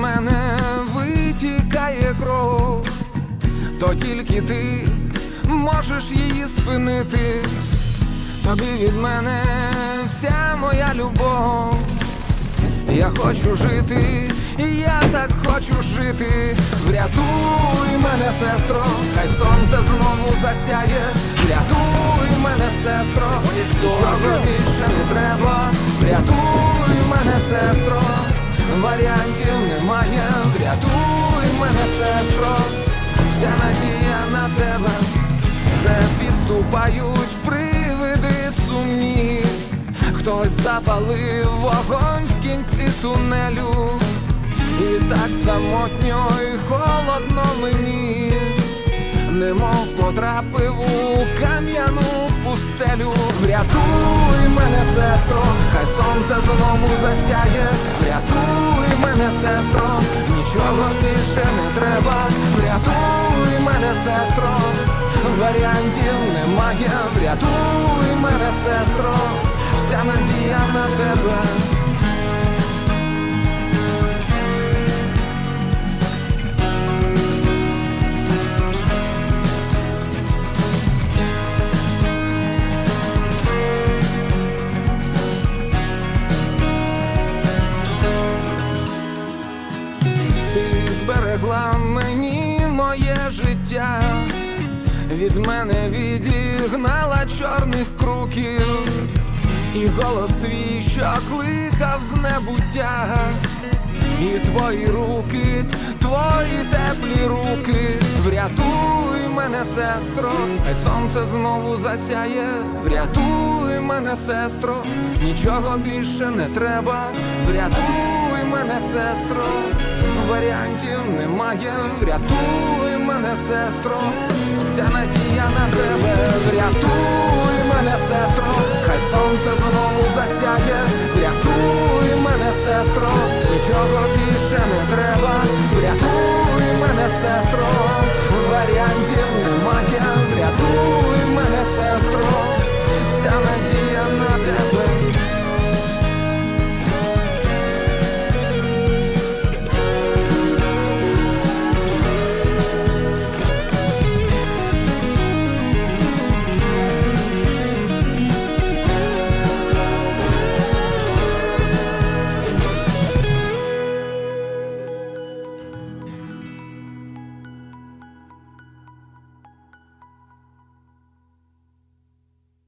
мене витікає кров, то тільки ти можеш її спинити. Тобі від мене вся моя любов. Я хочу жити, я так хочу жити. Врятуй мене, сестро, хай сонце знову засяє. Врятуй мене, сестро, нічого більше не треба. Врятуй мене, сестро, варіантів вся надія на тебе. Вже підступають привиди сумні. Хтось запалив вогонь в кінці тунелю, і так самотньо і холодно мені, немов потрапив у кам'яну пустелю. Врятуй мене, сестро, хай сонце знову засяє. Врятуй мене, сестро, нічого мене, сестро, варіантів немає. Врятуй мене, сестро, вся надія на тебе. Ти зберегла мені моє життя, від мене відігнала чорних круків, і голос твій, що кликав з небуття, і твої руки, твої теплі руки, врятуй мене, сестро, хай сонце знову засяє, врятуй мене, сестро, нічого більше не треба, врятуй мене, сестро, варіантів немає, врятуй мене, сестро, вся надія на тебе, врятуй мене, сестро, хай сонце знову засяє, врятуй мене, сестро, нічого більше не треба.